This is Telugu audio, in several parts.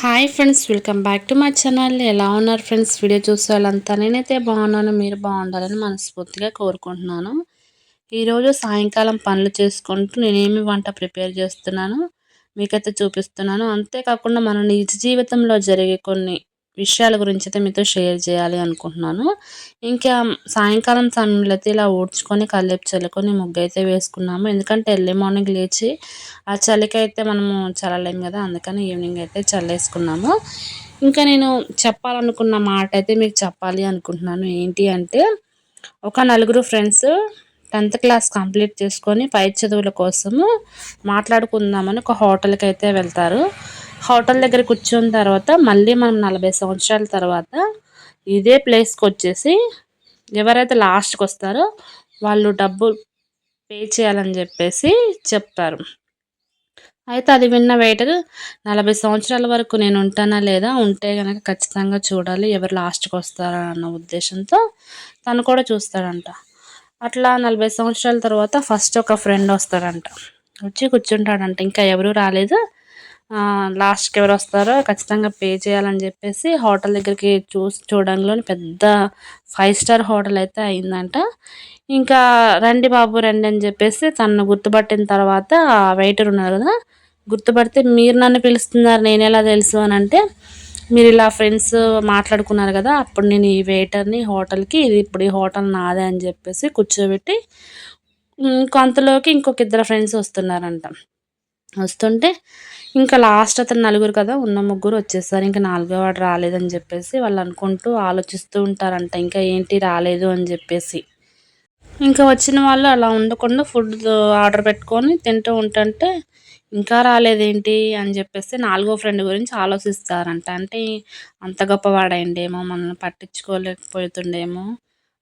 Hi friends welcome back to my channel ఎలా ఉన్నారు ఫ్రెండ్స్ వీడియో చూసే వాళ్ళంతా నేనైతే బాగున్నాను మీరు బాగుండాలని మనస్ఫూర్తిగా కోరుకుంటున్నాను. ఈరోజు సాయంకాలం పనులు చేసుకుంటూ నేనేమి వంట ప్రిపేర్ చేస్తున్నాను మీకైతే చూపిస్తున్నాను. అంతేకాకుండా మన నిజ జీవితంలో జరిగే కొన్ని విషయాల గురించి అయితే మీతో షేర్ చేయాలి అనుకుంటున్నాను. ఇంకా సాయంకాలం సమయంలో అయితే ఇలా ఊడ్చుకొని కల్లేపు చల్లుకొని ముగ్గు అయితే వేసుకున్నాము. ఎందుకంటే ఎర్లీ మార్నింగ్ లేచి ఆ చలికి అయితే మనము చల్లలేము కదా అందుకని ఈవినింగ్ అయితే చల్లేసుకున్నాము. ఇంకా నేను చెప్పాలనుకున్న మాట అయితే మీకు చెప్పాలి అనుకుంటున్నాను. ఏంటి అంటే ఒక నలుగురు ఫ్రెండ్స్ టెన్త్ క్లాస్ కంప్లీట్ చేసుకొని పై చదువుల కోసము మాట్లాడుకుందామని ఒక హోటల్కి అయితే వెళ్తారు. హోటల్ దగ్గర కూర్చున్న తర్వాత మళ్ళీ మనం నలభై సంవత్సరాల తర్వాత ఇదే ప్లేస్కి వచ్చేసి ఎవరైతే లాస్ట్కి వస్తారో వాళ్ళు డబ్బు పే చేయాలని చెప్పేసి చెప్తారు. అయితే అది విన్న వెయిటర్ నలభై సంవత్సరాల వరకు నేను ఉంటానా లేదా? ఉంటే కనుక ఖచ్చితంగా చూడాలి ఎవరు లాస్ట్కి వస్తారా అన్న ఉద్దేశంతో తను కూడా చూస్తాడంట. అట్లా నలభై సంవత్సరాల తర్వాత ఫస్ట్ ఒక ఫ్రెండ్ వస్తాడంట. వచ్చి కూర్చుంటాడంట. ఇంకా ఎవరు రాలేదు. లాస్ట్కి ఎవరు వస్తారో ఖచ్చితంగా పే చేయాలని చెప్పేసి హోటల్ దగ్గరికి చూసి చూడంలోని పెద్ద ఫైవ్ స్టార్ హోటల్ అయితే అయిందంట. ఇంకా రండి బాబు రండి అని చెప్పేసి తను గుర్తుపట్టిన తర్వాత వెయిటర్ ఉన్నారు కదా గుర్తుపడితే మీరు నన్ను పిలుస్తున్నారు నేను ఎలా తెలుసు అని అంటే మీరు ఇలా ఫ్రెండ్స్ మాట్లాడుకున్నారు కదా అప్పుడు నేను ఈ వెయిటర్ని హోటల్కి ఇది ఇప్పుడు ఈ హోటల్ నాదే అని చెప్పేసి కూర్చోబెట్టి కొంతలోకి ఇంకొక ఇద్దరు ఫ్రెండ్స్ వస్తున్నారంట. వస్తుంటే ఇంకా లాస్ట్ అతను నలుగురు కదా ఉన్న ముగ్గురు వచ్చేసారు. ఇంకా నాలుగో వాడు రాలేదని చెప్పేసి వాళ్ళు అనుకుంటూ ఆలోచిస్తూ ఉంటారంట. ఇంకా ఏంటి రాలేదు అని చెప్పేసి. ఇంకా వచ్చిన వాళ్ళు అలా ఉండకుండా ఫుడ్ ఆర్డర్ పెట్టుకొని తింటూ ఉంటుంటే ఇంకా రాలేదేంటి అని చెప్పేసి నాలుగో ఫ్రెండ్ గురించి ఆలోచిస్తారంట. అంటే అంత గొప్పవాడైండేమో మనల్ని పట్టించుకోలేకపోతుండేమో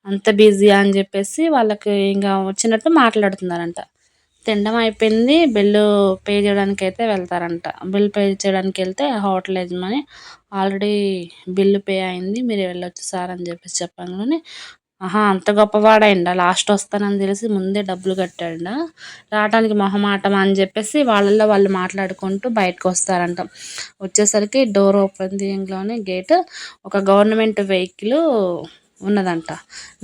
అంత బిజీ అని చెప్పేసి వాళ్ళకి ఇంకా వచ్చినట్టు మాట్లాడుతున్నారంట. తినడం అయిపోయింది. బిల్లు పే చేయడానికి అయితే వెళ్తారంట. బిల్ పే చేయడానికి వెళ్తే హోటల్ యజమాని ఆల్రెడీ బిల్లు పే అయింది. మీరు వెళ్ళొచ్చు సార్ అని చెప్పేసి చెప్పగానే ఆహా అంత గొప్పవాడైండా? లాస్ట్ వస్తానని తెలిసి ముందే డబ్బులు కట్టాడా రావడానికి మొహమాటం అని చెప్పేసి వాళ్ళల్లో వాళ్ళు మాట్లాడుకుంటూ బయటకు వస్తారంట. వచ్చేసరికి డోర్ ఓపెన్ తీయంలోనే గేట్ ఒక గవర్నమెంట్ వెహికల్ ఉన్నదంట.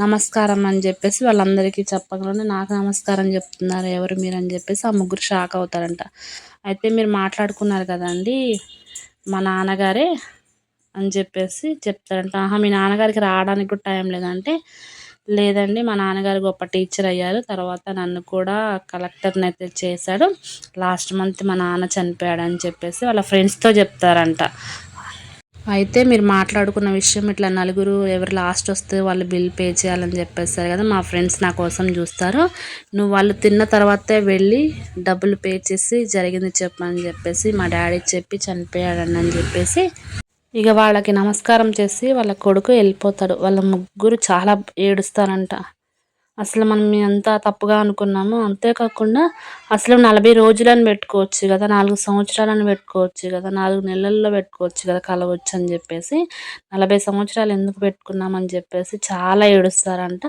నమస్కారం అని చెప్పేసి వాళ్ళందరికీ చెప్పగానే నాకు నమస్కారం చెప్తున్నారు ఎవరు మీరు అని చెప్పేసి ఆ ముగ్గురు షాక్ అవుతారంట. అయితే మీరు మాట్లాడుకున్నారు కదండి మా నాన్నగారే అని చెప్పేసి చెప్తారంట. ఆహా మీ నాన్నగారికి రావడానికి కూడా టైం లేదంటే లేదండి మా నాన్నగారు గొప్ప టీచర్ అయ్యారు. తర్వాత నన్ను కూడా కలెక్టర్ని అయితే చేశాడు. లాస్ట్ మంత్ మా నాన్న చనిపోయాడు అని చెప్పేసి వాళ్ళ ఫ్రెండ్స్తో చెప్తారంట. అయితే మీరు మాట్లాడుకున్న విషయం ఇట్లా నలుగురు ఎవరు లాస్ట్ వస్తే వాళ్ళు బిల్ పే చేయాలని చెప్పేస్తారు కదా మా ఫ్రెండ్స్ నా కోసం చూస్తారు. నువ్వు వాళ్ళు తిన్న తర్వాతే వెళ్ళి డబ్బులు పే చేసి జరిగింది చెప్పని చెప్పేసి మా డాడీ చెప్పి చనిపోయాడని అని చెప్పేసి ఇక వాళ్ళకి నమస్కారం చేసి వాళ్ళ కొడుకు వెళ్ళిపోతాడు. వాళ్ళ ముగ్గురు చాలా ఏడుస్తారంట. అసలు మనం ఎంత తప్పుగా అనుకున్నామో అంతేకాకుండా అసలు నలభై రోజులని పెట్టుకోవచ్చు కదా నాలుగు సంవత్సరాలని పెట్టుకోవచ్చు కదా నాలుగు నెలల్లో పెట్టుకోవచ్చు కదా కలవచ్చు అని చెప్పేసి నలభై సంవత్సరాలు ఎందుకు పెట్టుకున్నామని చెప్పేసి చాలా ఏడుస్తారంట.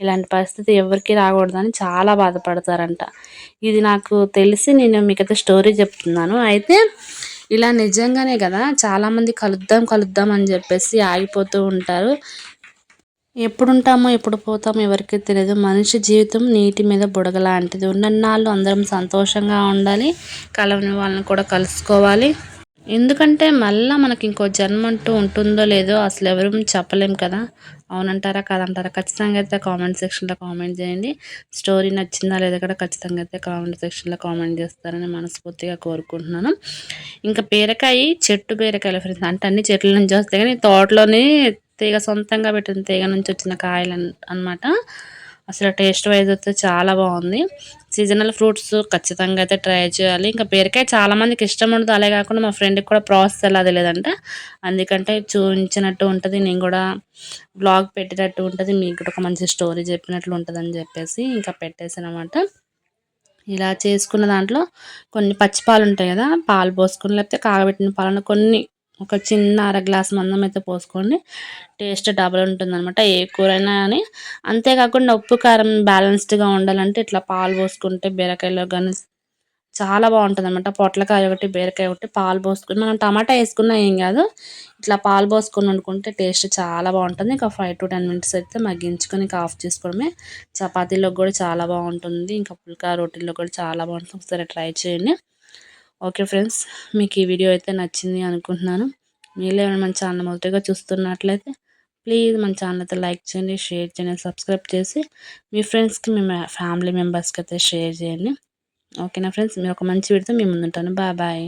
ఇలాంటి పరిస్థితి ఎవరికి రాకూడదని చాలా బాధపడతారంట. ఇది నాకు తెలిసి నేను మీకైతే స్టోరీ చెప్తున్నాను. అయితే ఇలా నిజంగానే కదా చాలామంది కలుద్దాం కలుద్దాం అని చెప్పేసి ఆగిపోతూ ఉంటారు. ఎప్పుడుంటామో ఎప్పుడు పోతామో ఎవరికి తెలియదు మనిషి జీవితం నీటి మీద బుడగ లాంటిది. ఉన్నన్నాళ్ళు అందరం సంతోషంగా ఉండాలి కలవని వాళ్ళని కూడా కలుసుకోవాలి. ఎందుకంటే మళ్ళీ మనకి ఇంకో జన్మ అంటూ ఉంటుందో లేదో అసలు ఎవరు చెప్పలేం కదా. అవునంటారా కాదంటారా? ఖచ్చితంగా అయితే కామెంట్ సెక్షన్లో కామెంట్ చేయండి. స్టోరీ నచ్చిందా లేదా కూడా ఖచ్చితంగా అయితే కామెంట్ సెక్షన్లో కామెంట్ చేస్తారని మనస్ఫూర్తిగా కోరుకుంటున్నాను. ఇంకా బీరకాయ చెట్టు బీరకాయలు ఫ్రెండ్స్ అంటే అన్ని చెట్ల నుంచి వస్తాయి కానీ తోటలోనే తీగ సొంతంగా పెట్టిన తీగ నుంచి వచ్చిన కాయలు అనమాట అసలు టేస్ట్ వైజ్ అయితే చాలా బాగుంది. సీజనల్ ఫ్రూట్స్ ఖచ్చితంగా అయితే ట్రై చేయాలి. ఇంకా బీరకాయ చాలామందికి ఇష్టం ఉండదు. అలాగే కాకుండా మా ఫ్రెండ్కి కూడా ప్రాసెస్ ఎలా తెలియదంట. అందుకంటే చూపించినట్టు ఉంటుంది. నేను కూడా బ్లాగ్ పెట్టినట్టు ఉంటుంది. మీకు కూడా ఒక మంచి స్టోరీ చెప్పినట్లు ఉంటుంది అని చెప్పేసి ఇంకా పెట్టేసానమాట ఇలా చేసుకున్న దాంట్లో కొన్ని పచ్చిపాలు ఉంటాయి కదా పాలు పోసుకుని లేకపోతే కాగబెట్టిన పాలను కొన్ని ఒక చిన్న అర గ్లాస్ మందం అయితే పోసుకోండి. టేస్ట్ డబల్ ఉంటుంది అనమాట ఏ కూరైనా అని అంతేకాకుండా ఉప్పు కారం బ్యాలెన్స్డ్గా ఉండాలంటే ఇట్లా పాలు పోసుకుంటే బీరకాయలో కానీ చాలా బాగుంటుంది అనమాట పొట్లకాయ ఒకటి బీరకాయ ఒకటి పాలు పోసుకుని మనం టమాటా వేసుకున్నా ఏం కాదు. ఇట్లా పాలు పోసుకొని వండుకుంటే టేస్ట్ చాలా బాగుంటుంది. ఇంకా ఫైవ్ టు టెన్ మినిట్స్ అయితే మగ్గించుకొని ఇంకా ఆఫ్ చేసుకోవడమే. చపాతీలోకి కూడా చాలా బాగుంటుంది. ఇంకా పుల్కా రోటీల్లో కూడా చాలా బాగుంటుంది. ఒకసారి ట్రై చేయండి. ఓకే ఫ్రెండ్స్ మీకు ఈ వీడియో అయితే నచ్చింది అనుకుంటున్నాను. మీరు ఏమైనా మన ఛానల్ మొదటిగా చూస్తున్నట్లయితే ప్లీజ్ మన ఛానల్ అయితే లైక్ చేయండి షేర్ చేయండి సబ్స్క్రైబ్ చేసి మీ ఫ్రెండ్స్కి మీ ఫ్యామిలీ మెంబర్స్కి అయితే షేర్ చేయండి. ఓకేనా ఫ్రెండ్స్? మీరు ఒక మంచి వీడితో మీ ముందుంటాను. Bye bye.